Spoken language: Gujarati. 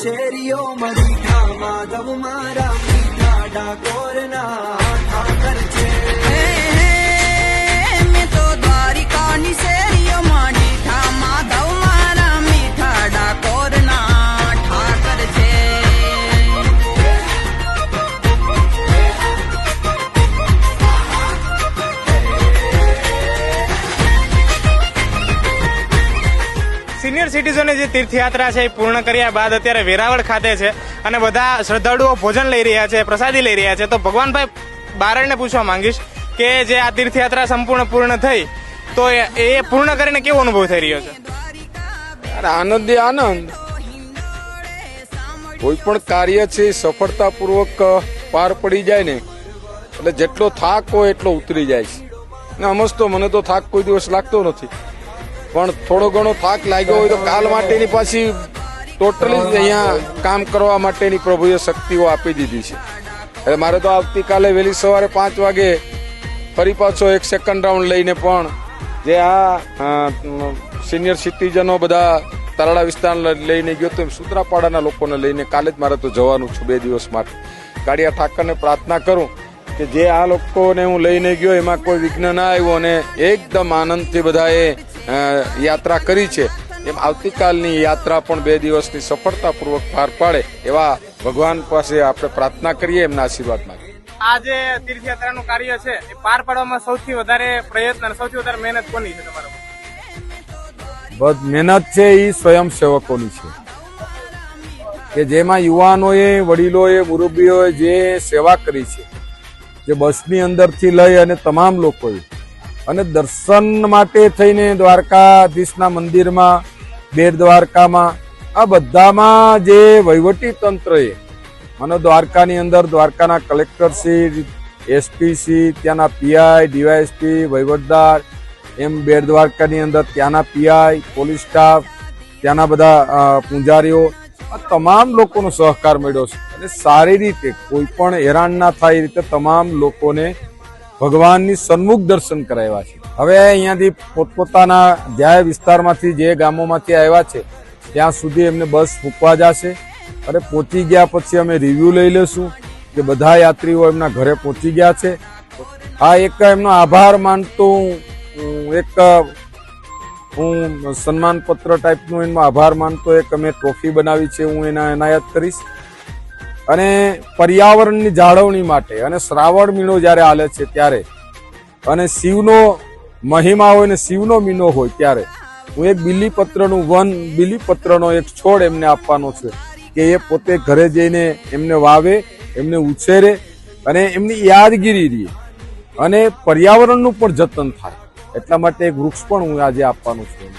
शेरियो मरी माधव मा સિનિયર સિટીઝને જે તીર્થયાત્રા છે એ પૂર્ણ કર્યા બાદ અત્યારે વેરાવળ ખાતે છે અને બધા શ્રદ્ધાળુઓ ભોજન લઈ રહ્યા છે, પ્રસાદી લઈ રહ્યા છે. તો ભગવાનભાઈ બારણને પૂછવા માંગીશ કે જે આ તીર્થયાત્રા સંપૂર્ણ પૂર્ણ થઈ, તો એ પૂર્ણ કરીને કેવો અનુભવ થઈ રહ્યો છે? આનંદ આનંદ. કોઈ પણ કાર્ય છે સફળતાપૂર્વક પાર પડી જાય ને, એટલે જેટલો થાક હોય એટલો ઉતરી જાય છે. ને અમસ્તો તો મને તો થાક કોઈ દિવસ લાગતો નથી. પણ થોડો ઘણો થાક લાગ્યો હોય તો કાલ માટેની પાછી ટોટલી જ અહીંયા કામ કરવા માટેની પ્રભુએ શક્તિઓ આપી દીધી છે. એટલે મારે તો આવતીકાલે વહેલી સવારે પાંચ વાગે ફરી પાછો એક સેકન્ડ રાઉન્ડ લઈને પણ જે આ સિનિયર સિટીઝનો બધા તરાડા વિસ્તાર લઈને ગયો તો સુત્રાપાડાના લોકોને લઈને કાલે જ મારે તો જવાનું છું બે દિવસ માટે. કાળિયા ઠાકરને પ્રાર્થના કરું કે જે આ લોકોને હું લઈને ગયો એમાં કોઈ વિઘ્ન ના આવ્યું અને એકદમ આનંદથી બધાએ યાત્રા કરી છે. એમ આવતીકાલની યાત્રા પણ બે દિવસની સફળતાપૂર્વક પાર પાડે એવા ભગવાન પાસે આપણે પ્રાર્થના કરીએ એમના આશીર્વાદ માંગીએ આ જે તીર્થયાત્રાનું કાર્ય છે એ પાર પાડવામાં સૌથી વધારે પ્રયત્ન અને સૌથી વધારે મહેનત કોની છે તમારો મહેનત છે એ સ્વયંસેવકોની છે. કે જેમાં યુવાનોએ વડીલોએ મુરબીઓએ જે સેવા કરી છે જે બસની અંદરથી લઈ અને તમામ લોકોએ અને દર્શન માટે થઈને દ્વારકાધીશના મંદિરમાં, બેટ દ્વારકામાં, આ બધામાં જે વહીવટી તંત્રએ, મને દ્વારકાની અંદર દ્વારકાના કલેક્ટરશ્રી એસપીસી ત્યાંના પીઆઈ, ડીવાયએસપી, વહીવટદાર, એમ બેટ દ્વારકાની અંદર ત્યાંના પીઆઈ, પોલીસ સ્ટાફ, ત્યાંના બધા પૂંજારીઓ, આ તમામ લોકોનો સહકાર મળ્યો છે. અને સારી રીતે કોઈ પણ હેરાન ના થાય એ રીતે તમામ લોકોને ભગવાનની સન્મુખ દર્શન કરાવ્યા છે. હવે અહીંયાથી પોતપોતાના જ્યાં વિસ્તારમાંથી જે ગામોમાંથી આવ્યા છે, ત્યાં સુધી એમને બસ મૂકવા જશે. અને પહોંચી ગયા પછી અમે રિવ્યૂ લઈ લેશું કે બધા યાત્રીઓ એમના ઘરે પહોંચી ગયા છે. આ એક એમનો આભાર માનતો એક, હું સન્માનપત્ર ટાઈપનું એનો આભાર માનતો, એક અમે ટ્રોફી બનાવી છે, હું એના એનાયત કરીશ. અને પર્યાવરણની જાળવણી માટે, અને શ્રાવણ મીણો જ્યારે હાલે છે ત્યારે, અને શિવનો મહિમા હોય ને શિવનો મીનો હોય ત્યારે, હું એક બિલીપત્રનું વન, બિલીપત્રનો એક છોડ એમને આપવાનો છે કે એ પોતે ઘરે જઈને એમને વાવે, એમને ઉછેરે, અને એમની યાદગીરી રહે અને પર્યાવરણનું પણ જતન થાય. એટલા માટે એક વૃક્ષ પણ હું આજે આપવાનું છું.